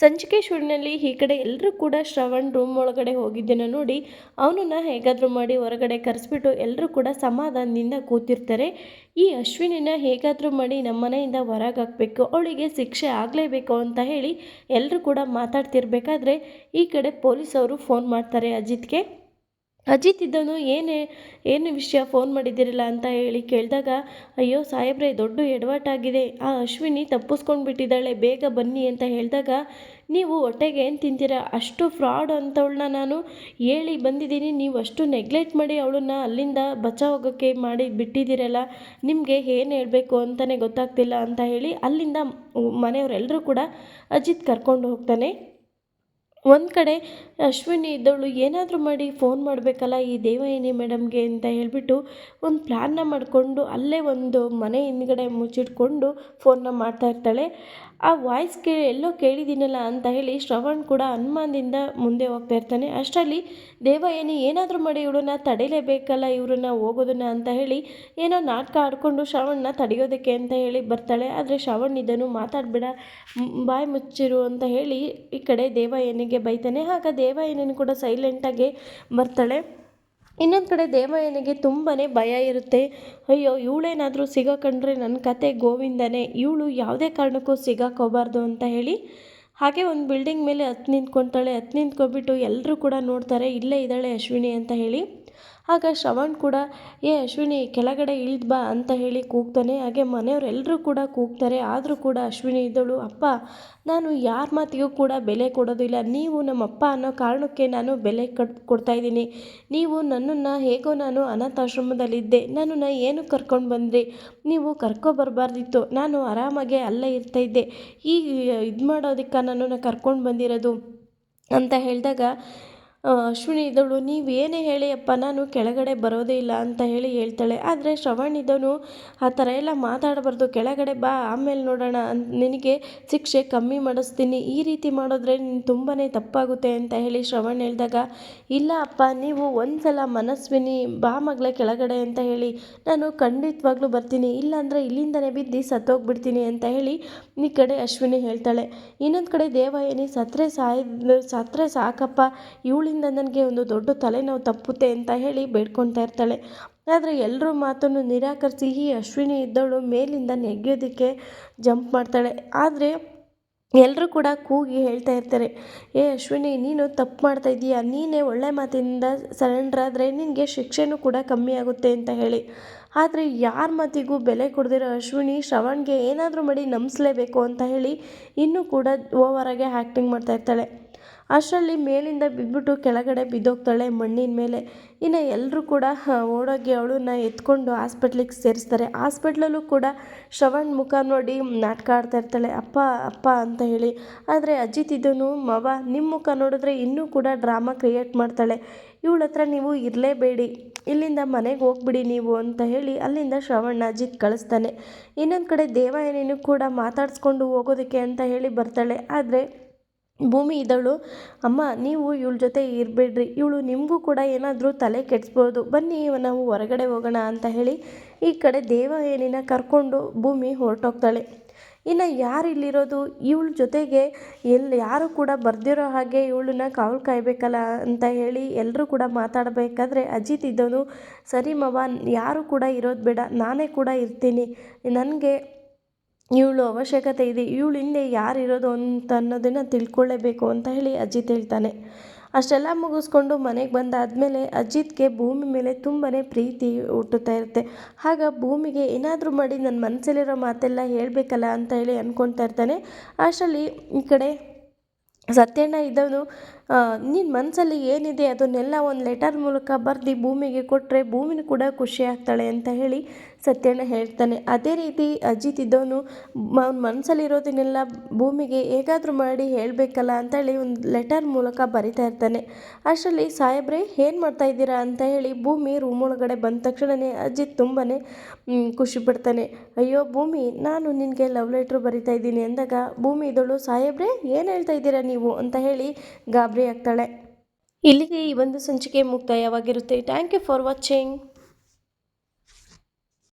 ಸಂಚಿಕೆ ಶುರುವಿನಲ್ಲಿ ಈ ಕಡೆ ಎಲ್ಲರೂ ಕೂಡ ಶ್ರವಣ್ ರೂಮ್ ಒಳಗಡೆ ಹೋಗಿದ್ದನ್ನು ನೋಡಿ ಅವನನ್ನು ಹೇಗಾದರೂ ಮಾಡಿ ಹೊರಗಡೆ ಕರೆಸ್ಬಿಟ್ಟು ಎಲ್ಲರೂ ಕೂಡ ಸಮಾಧಾನದಿಂದ ಕೂತಿರ್ತಾರೆ. ಈ ಅಶ್ವಿನಿನ ಹೇಗಾದರೂ ಮಾಡಿ ನಮ್ಮ ಮನೆಯಿಂದ ಹೊರಗೆ ಹಾಕಬೇಕು, ಅವಳಿಗೆ ಶಿಕ್ಷೆ ಆಗಲೇಬೇಕು ಅಂತ ಹೇಳಿ ಎಲ್ಲರೂ ಕೂಡ ಮಾತಾಡ್ತಿರ್ಬೇಕಾದ್ರೆ ಈ ಕಡೆ ಪೊಲೀಸವರು ಫೋನ್ ಮಾಡ್ತಾರೆ ಅಜಿತ್ಗೆ. ಅಜಿತ್ ಇದ್ದವನು ಏನೇ, ಏನು ವಿಷಯ ಫೋನ್ ಮಾಡಿದ್ದೀರಲ್ಲ ಅಂತ ಹೇಳಿ ಕೇಳಿದಾಗ, ಅಯ್ಯೋ ಸಾಹೇಬ್ರೆ, ದೊಡ್ಡ ಎಡವಟ್ಟಾಗಿದೆ ಆ ಅಶ್ವಿನಿ ತಪ್ಪಿಸ್ಕೊಂಡು ಬಿಟ್ಟಿದ್ದಾಳೆ ಬೇಗ ಬನ್ನಿ ಅಂತ ಹೇಳಿದಾಗ, ನೀವು ಹೊಟ್ಟೆಗೆ ಏನು ತಿಂತೀರಾ? ಅಷ್ಟು ಫ್ರಾಡ್ ಅಂತವಳನ್ನ ನಾನು ಹೇಳಿ ಬಂದಿದ್ದೀನಿ. ನೀವು ಅಷ್ಟು ನೆಗ್ಲೆಕ್ಟ್ ಮಾಡಿ ಅವಳನ್ನ ಅಲ್ಲಿಂದ ಬಚಾವ್ ಮಾಡಿ ಬಿಟ್ಟಿದ್ದೀರಲ್ಲ. ನಿಮಗೆ ಏನು ಹೇಳಬೇಕು ಅಂತಲೇ ಗೊತ್ತಾಗ್ತಿಲ್ಲ ಅಂತ ಹೇಳಿ ಅಲ್ಲಿಂದ ಮನೆಯವರೆಲ್ಲರೂ ಕೂಡ ಅಜಿತ್ ಕರ್ಕೊಂಡು ಹೋಗ್ತಾನೆ. ಒಂದು ಕಡೆ ಅಶ್ವಿನಿ ಇದ್ದವಳು, ಏನಾದರೂ ಮಾಡಿ ಫೋನ್ ಮಾಡಬೇಕಲ್ಲ ಈ ದೇವಯಾನಿ ಮೇಡಮ್ಗೆ ಅಂತ ಹೇಳಿಬಿಟ್ಟು ಒಂದು ಪ್ಲ್ಯಾನ್ನ ಮಾಡಿಕೊಂಡು ಅಲ್ಲೇ ಒಂದು ಮನೆ ಹಿಂದ್ಗಡೆ ಮುಚ್ಚಿಟ್ಕೊಂಡು ಫೋನ್ನ ಮಾಡ್ತಾ ಇರ್ತಾಳೆ. ಆ ವಾಯ್ಸ್ ಕೇ, ಎಲ್ಲೋ ಕೇಳಿದ್ದೀನಲ್ಲ ಅಂತ ಹೇಳಿ ಶ್ರವಣ್ ಕೂಡ ಅನುಮಾನದಿಂದ ಮುಂದೆ ಹೋಗ್ತಾ ಇರ್ತಾನೆ. ಅಷ್ಟರಲ್ಲಿ ದೇವಯಾನಿ ಏನಾದರೂ ಮಾಡಿ ಇವಳನ್ನ ತಡೆಯಲೇಬೇಕಲ್ಲ ಇವ್ರನ್ನ ಹೋಗೋದನ್ನ ಅಂತ ಹೇಳಿ ಏನೋ ನಾಟಕ ಆಡಿಕೊಂಡು ಶ್ರವಣ್ನ ತಡೆಯೋದಕ್ಕೆ ಅಂತ ಹೇಳಿ ಬರ್ತಾಳೆ. ಆದರೆ ಶ್ರವಣ್ ಇದನ್ನು ಮಾತಾಡಬೇಡ, ಬಾಯಿ ಮುಚ್ಚಿರು ಅಂತ ಹೇಳಿ ಈ ಕಡೆ ದೇವಯಾನಿಗೆ ಬೈತಾನೆ, ಆಗ ದೇವಯ್ಯನೂ ಕೂಡ ಸೈಲೆಂಟಾಗಿ ಬರ್ತಾಳೆ. ಇನ್ನೊಂದು ಕಡೆ ದೇವಯ್ಯನಿಗೆ ತುಂಬಾ ಭಯ ಇರುತ್ತೆ. ಅಯ್ಯೋ, ಇವಳೇನಾದರೂ ಸಿಗಾಕೊಂಡ್ರೆ ನನ್ನ ಕತೆ ಗೋವಿಂದನೇ, ಇವಳು ಯಾವುದೇ ಕಾರಣಕ್ಕೂ ಸಿಗಾಕೋಬಾರ್ದು ಅಂತ ಹೇಳಿ ಹಾಗೆ ಒಂದು ಬಿಲ್ಡಿಂಗ್ ಮೇಲೆ ಹತ್ತು ನಿಂತ್ಕೊತಾಳೆ. ಹತ್ತು ನಿಂತ್ಕೊಬಿಟ್ಟು ಎಲ್ಲರೂ ಕೂಡ ನೋಡ್ತಾರೆ, ಇಲ್ಲೇ ಇದ್ದಾಳೆ ಅಶ್ವಿನಿ ಅಂತ ಹೇಳಿ. ಆಗ ಶ್ರವಣ್ ಕೂಡ, ಏ, ಅಶ್ವಿನಿ, ಕೆಳಗಡೆ ಇಳಿದು ಬಾ ಅಂತ ಹೇಳಿ ಕೂಗ್ತಾನೆ. ಹಾಗೆ ಮನೆಯವರೆಲ್ಲರೂ ಕೂಡ ಕೂಗ್ತಾರೆ. ಆದರೂ ಕೂಡ ಅಶ್ವಿನಿ ಇದ್ದಳು, ಅಪ್ಪ, ನಾನು ಯಾರ ಮಾತಿಗೂ ಕೂಡ ಬೆಲೆ ಕೊಡೋದಿಲ್ಲ. ನೀವು ನಮ್ಮಪ್ಪ ಅನ್ನೋ ಕಾರಣಕ್ಕೆ ನಾನು ಬೆಲೆ ಕಟ್ ಕೊಡ್ತಾಯಿದ್ದೀನಿ ನೀವು ನನ್ನನ್ನು ಹೇಗೋ ನಾನು ಅನಾಥಾಶ್ರಮದಲ್ಲಿದ್ದೆ. ನನ್ನನ್ನು ಏನು ಕರ್ಕೊಂಡು ಬಂದ್ರಿ? ನೀವು ಕರ್ಕೊಬರ್ಬಾರ್ದಿತ್ತು ನಾನು ಆರಾಮಾಗೆ ಅಲ್ಲೇ ಇರ್ತಾಯಿದ್ದೆ ಈ ಇದು ಮಾಡೋದಕ್ಕೆ ನನ್ನನ್ನು ಕರ್ಕೊಂಡು ಬಂದಿರೋದು ಅಂತ ಹೇಳಿದಾಗ ಅಶ್ವಿನಿ ಇದ್ದವಳು ನೀವು ಏನೇ ಹೇಳಿ, ಅಪ್ಪ, ನಾನು ಕೆಳಗಡೆ ಬರೋದೇ ಇಲ್ಲ ಅಂತ ಹೇಳಿ ಹೇಳ್ತಾಳೆ. ಆದರೆ ಶ್ರವಣ್ ಇದ್ದವನು, ಆ ಥರ ಎಲ್ಲ ಮಾತಾಡಬಾರ್ದು, ಕೆಳಗಡೆ ಬಾ, ಆಮೇಲೆ ನೋಡೋಣ ನಿನಗೆ ಶಿಕ್ಷೆ ಕಮ್ಮಿ ಮಾಡಿಸ್ತೀನಿ. ಈ ರೀತಿ ಮಾಡಿದ್ರೆ ನೀನು ತುಂಬಾ ತಪ್ಪಾಗುತ್ತೆ ಅಂತ ಹೇಳಿ ಶ್ರವಣ್ ಹೇಳಿದಾಗ, ಇಲ್ಲ, ಅಪ್ಪ, ನೀವು ಒಂದು ಸಲ ಮನಸ್ವಿನಿ, ಬಾ ಮಗಳೇ ಕೆಳಗಡೆ ಅಂತ ಹೇಳಿ, ನಾನು ಖಂಡಿತವಾಗ್ಲೂ ಬರ್ತೀನಿ. ಇಲ್ಲಾಂದರೆ ಇಲ್ಲಿಂದನೇ ಬಿದ್ದು ಸತ್ತೋಗ್ಬಿಡ್ತೀನಿ ಅಂತ ಹೇಳಿ ಈ ಕಡೆ ಅಶ್ವಿನಿ ಹೇಳ್ತಾಳೆ. ಇನ್ನೊಂದು ಕಡೆ ದೇವಯಾನಿ ಸತ್ರೆ ಸಾಯ್ ಸತ್ರೆ ಸಾಕಪ್ಪ. ಇವಳು ಅವಳಿಂದ ನನಗೆ ಒಂದು ದೊಡ್ಡ ತಲೆನೋವು ತಪ್ಪುತ್ತೆ ಅಂತ ಹೇಳಿ ಬೇಡ್ಕೊತಾ ಇರ್ತಾಳೆ. ಆದರೆ ಎಲ್ಲರ ಮಾತನ್ನು ನಿರಾಕರಿಸಿ ಈ ಅಶ್ವಿನಿ ಇದ್ದವಳು ಮೇಲಿಂದ ನೆಗೆಯೋದಕ್ಕೆ ಜಂಪ್ ಮಾಡ್ತಾಳೆ. ಆದರೆ ಎಲ್ಲರೂ ಕೂಡ ಕೂಗಿ ಹೇಳ್ತಾ ಇರ್ತಾರೆ, ಏ ಅಶ್ವಿನಿ, ನೀನು ತಪ್ಪು ಮಾಡ್ತಾ ಇದ್ದೀಯಾ? ನೀನೇ ಒಳ್ಳೆ ಮಾತಿನಿಂದ ಸರೆಂಡರ್ ಆದರೆ ನಿನಗೆ ಶಿಕ್ಷೆನೂ ಕೂಡ ಕಮ್ಮಿ ಆಗುತ್ತೆ ಅಂತ ಹೇಳಿ. ಆದರೆ ಯಾರ ಮಾತಿಗೂ ಬೆಲೆ ಕೊಡದಿರೋ ಅಶ್ವಿನಿ ಶ್ರವಣ್ಗೆ ಏನಾದರೂ ಮಾಡಿ ನಂಬಿಸ್ಲೇಬೇಕು ಅಂತ ಹೇಳಿ ಇನ್ನೂ ಕೂಡ ಓವರಾಗೆ ಆ್ಯಕ್ಟಿಂಗ್ ಮಾಡ್ತಾ ಇರ್ತಾಳೆ. ಅಷ್ಟರಲ್ಲಿ ಮೇಲಿಂದ ಬಿದ್ದುಬಿಟ್ಟು ಕೆಳಗಡೆ ಬಿದ್ದೋಗ್ತಾಳೆ. ಮಣ್ಣಿನ ಮೇಲೆ. ಇನ್ನು ಎಲ್ಲರೂ ಕೂಡ ಓಡೋಗಿ ಅವಳನ್ನ ಎತ್ಕೊಂಡು ಹಾಸ್ಪಿಟ್ಲಿಗೆ ಸೇರಿಸ್ತಾರೆ. ಹಾಸ್ಪಿಟ್ಲಲ್ಲೂ ಕೂಡ ಶ್ರವಣ್ ಮುಖ ನೋಡಿ ನಾಟಕ ಆಡ್ತಾ ಇರ್ತಾಳೆ. ಅಪ್ಪ ಅಪ್ಪ ಅಂತ ಹೇಳಿ. ಆದರೆ ಅಜಿತ್ ಇದನ್ನು, ಮವ ನಿಮ್ಮ ಮುಖ ನೋಡಿದ್ರೆ ಇನ್ನೂ ಕೂಡ ಡ್ರಾಮಾ ಕ್ರಿಯೇಟ್ ಮಾಡ್ತಾಳೆ. ಇವಳ ಹತ್ರ ನೀವು ಇರಲೇಬೇಡಿ. ಇಲ್ಲಿಂದ ಮನೆಗೆ ಹೋಗ್ಬಿಡಿ ನೀವು ಅಂತ ಹೇಳಿ ಅಲ್ಲಿಂದ ಶ್ರವಣ್ ಅಜಿತ್ ಕಳಿಸ್ತಾನೆ. ಇನ್ನೊಂದು ಕಡೆ ದೇವಾಯನಿನೂ ಕೂಡ ಮಾತಾಡಿಸ್ಕೊಂಡು ಹೋಗೋದಕ್ಕೆ ಅಂತ ಹೇಳಿ ಬರ್ತಾಳೆ. ಆದರೆ ಭೂಮಿ ಇದ್ದಳು. ಅಮ್ಮ, ನೀವು ಇವಳ ಜೊತೆ ಇರಬೇಡ್ರಿ. ಇವಳು ನಿಮಗೂ ಕೂಡ ಏನಾದರೂ ತಲೆ ಕೆಡಿಸ್ಬೋದು. ಬನ್ನಿ, ನಾವು ಹೊರಗಡೆ ಹೋಗೋಣ ಅಂತ ಹೇಳಿ ಈ ಕಡೆ ದೇವಯಾನಿನ ಕರ್ಕೊಂಡು ಭೂಮಿ ಹೊರಟೋಗ್ತಾಳೆ. ಇನ್ನು ಯಾರು ಇಲ್ಲಿರೋದು? ಇವಳ ಜೊತೆಗೆ ಎಲ್ಲಿ ಯಾರು ಕೂಡ ಬರ್ದಿರೋ ಹಾಗೆ ಇವಳನ್ನ ಕಾವಲು ಕಾಯಬೇಕಲ್ಲ ಅಂತ ಹೇಳಿ ಎಲ್ಲರೂ ಕೂಡ ಮಾತಾಡಬೇಕಾದ್ರೆ ಅಜಿತ್ ಇದ್ದವನು ಸರಿ ಮವ, ಯಾರು ಕೂಡ ಇರೋದು ಬೇಡ. ನಾನೇ ಕೂಡ ಇರ್ತೀನಿ. ನನಗೆ ಇವಳು ಅವಶ್ಯಕತೆ ಇದೆ, ಇವಳು ಹಿಂದೆ ಯಾರಿರೋದು ಅಂತ ಅನ್ನೋದನ್ನು ತಿಳ್ಕೊಳ್ಳೇಬೇಕು ಅಂತ ಹೇಳಿ ಅಜಿತ್ ಹೇಳ್ತಾನೆ. ಅಷ್ಟೆಲ್ಲ ಮುಗಿಸ್ಕೊಂಡು ಮನೆಗೆ ಬಂದಾದಮೇಲೆ ಅಜಿತ್ಗೆ ಭೂಮಿ ಮೇಲೆ ತುಂಬಾ ಪ್ರೀತಿ ಹುಟ್ಟುತ್ತಾ ಇರುತ್ತೆ. ಆಗ ಭೂಮಿಗೆ ಏನಾದರೂ ಮಾಡಿ ನನ್ನ ಮನಸ್ಸಲ್ಲಿರೋ ಮಾತೆಲ್ಲ ಹೇಳಬೇಕಲ್ಲ ಅಂತ ಹೇಳಿ ಅಂದ್ಕೊಳ್ತಾ ಇರ್ತಾನೆ. ಅಷ್ಟರಲ್ಲಿ ಈ ಕಡೆ ಸತ್ಯಣ್ಣ ಇದ್ದವನು ನಿನ್ನ ಮನಸ್ಸಲ್ಲಿ ಏನಿದೆ ಅದನ್ನೆಲ್ಲ ಒಂದು ಲೆಟರ್ ಮೂಲಕ ಬರೆದು ಭೂಮಿಗೆ ಕೊಟ್ಟರೆ ಭೂಮಿನೂ ಕೂಡ ಖುಷಿ ಆಗ್ತಾಳೆ ಅಂತ ಹೇಳಿ ಸತ್ಯನ ಹೇಳ್ತಾನೆ, ಅದೇ ರೀತಿ ಅಜಿತ್ ಇದ್ದವನು ಅವ್ನ ಮನಸ್ಸಲ್ಲಿರೋದನ್ನೆಲ್ಲ ಭೂಮಿಗೆ ಹೇಗಾದರೂ ಮಾಡಿ ಹೇಳಬೇಕಲ್ಲ ಅಂತೇಳಿ ಒಂದು ಲೆಟರ್ ಮೂಲಕ ಬರಿತಾ ಇರ್ತಾನೆ. ಅಷ್ಟರಲ್ಲಿ, ಸಾಹೇಬ್ರೆ, ಏನು ಮಾಡ್ತಾ ಇದ್ದೀರಾ? ಅಂತ ಹೇಳಿ ಭೂಮಿ ರೂಮ್ ಒಳಗಡೆ ಬಂದ ತಕ್ಷಣವೇ ಅಜಿತ್ ತುಂಬಾ ಖುಷಿ ಪಡ್ತಾನೆ. ಅಯ್ಯೋ ಭೂಮಿ, ನಾನು ನಿನಗೆ ಲವ್ ಲೆಟ್ರ್ ಬರಿತಾ ಇದ್ದೀನಿ ಅಂದಾಗ ಭೂಮಿ ಇದಳು, ಸಾಹೇಬ್ರೆ, ಏನು ಹೇಳ್ತಾ ಇದ್ದೀರಾ ನೀವು? ಅಂತ ಹೇಳಿ ಗಾಬರಿ ಆಗ್ತಾಳೆ. ಇಲ್ಲಿಗೆ ಈ ಒಂದು ಸಂಚಿಕೆ ಮುಕ್ತಾಯವಾಗಿರುತ್ತೆ. Thank you for watching